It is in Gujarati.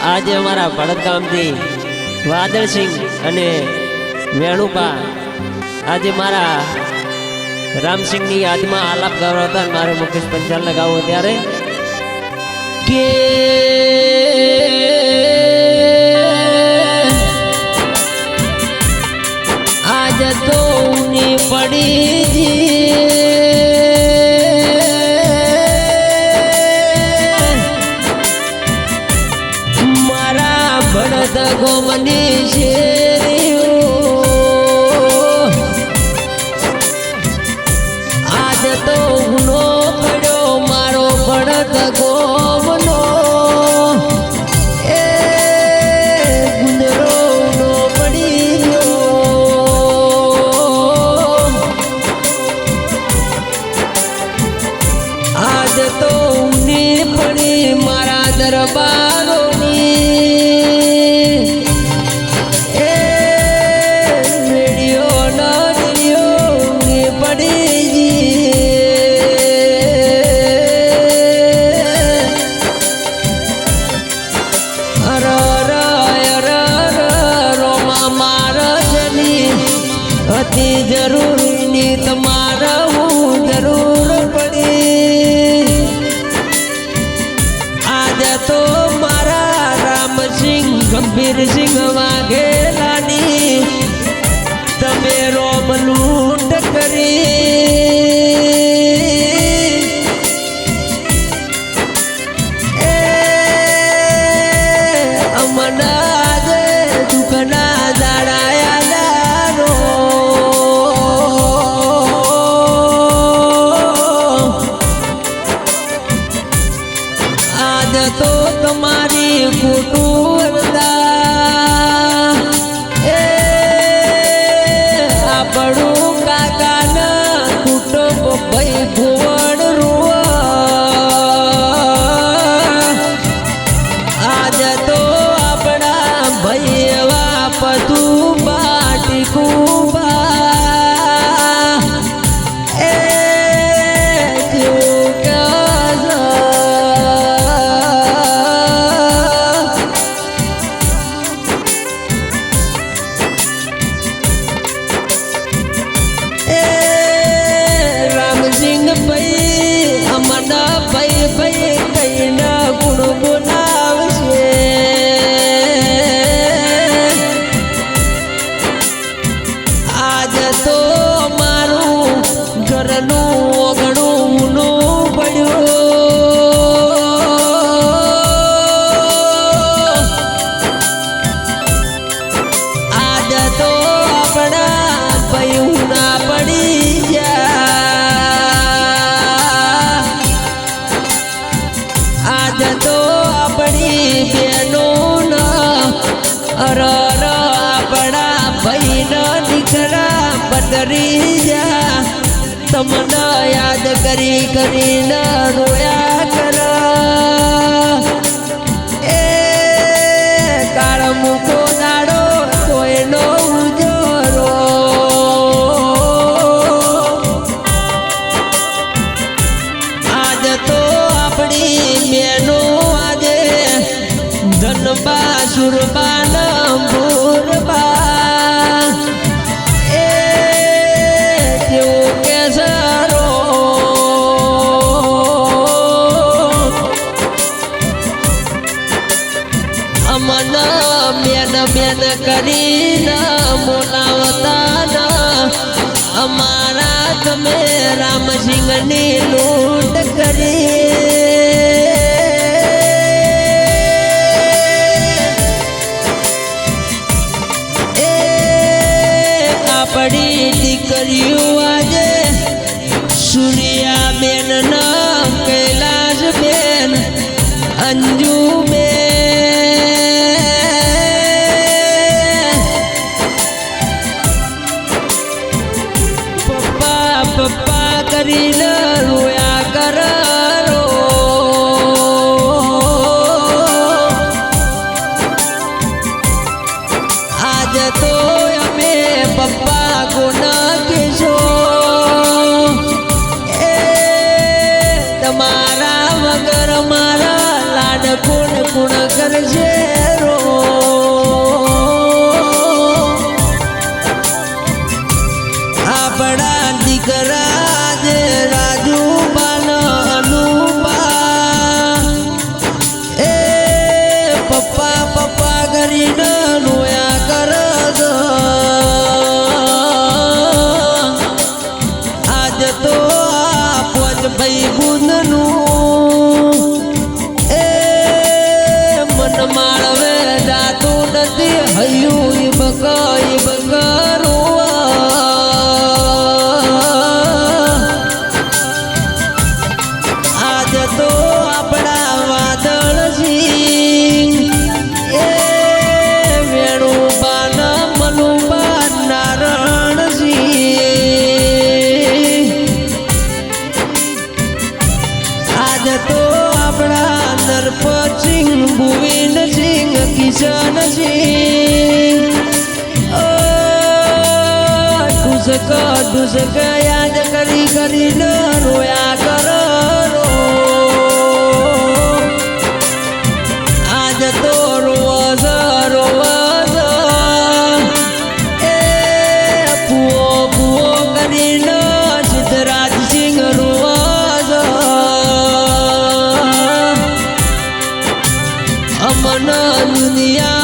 આજે અમારા ભરતગામથી વાદળસિંહ અને વેણુપા આજે મારા રામસિંહની યાદમાં આલાપ ગવડાવતા હતા મારે મુકેશ પંચાલ લગાવો ત્યારે ગોમની શેરીઓ આજ તો ગુનો પડ્યો, મારો ભરત ગોમનો એ ગુંદરો નો પડી ગયો આજ તો ઉની પડી મારા દરબારોની. તમારે હું જરૂર પડી આજે તો મારા રામસિંહ ગંભીરસિંહ વાઘેલાની. તમે રોમ લૂંટ કરી આપણું કાકાના કુટુંબ ભાઈ ભુવન રૂવા. આજ તો આપણા ભાઈ એવા પતું બાટી આજ તો આપણી બેનો અર આપણા ભાઈના દીકરા બદરી જા તમને યાદ કરી કરીને રોયા મેનો આજે ધનબા સુરબા નંબુરબા એ કે સારો અમન બેન બેન કરીને બોલાવતા અમારા તમે રામસિંહની લૂંટ કરી. આજે સૂર્યા બેન ના કૈલાસ બેન અંજુ પપ્પા પપ્પા કરીને રોયા કરો આજ તો અમે પપ્પા ગુના energia. ભુવિનસિંહ કિશનસિંહ ઓ ઢુસકો ઢુસકો યાદ કરી કરી લો. dünya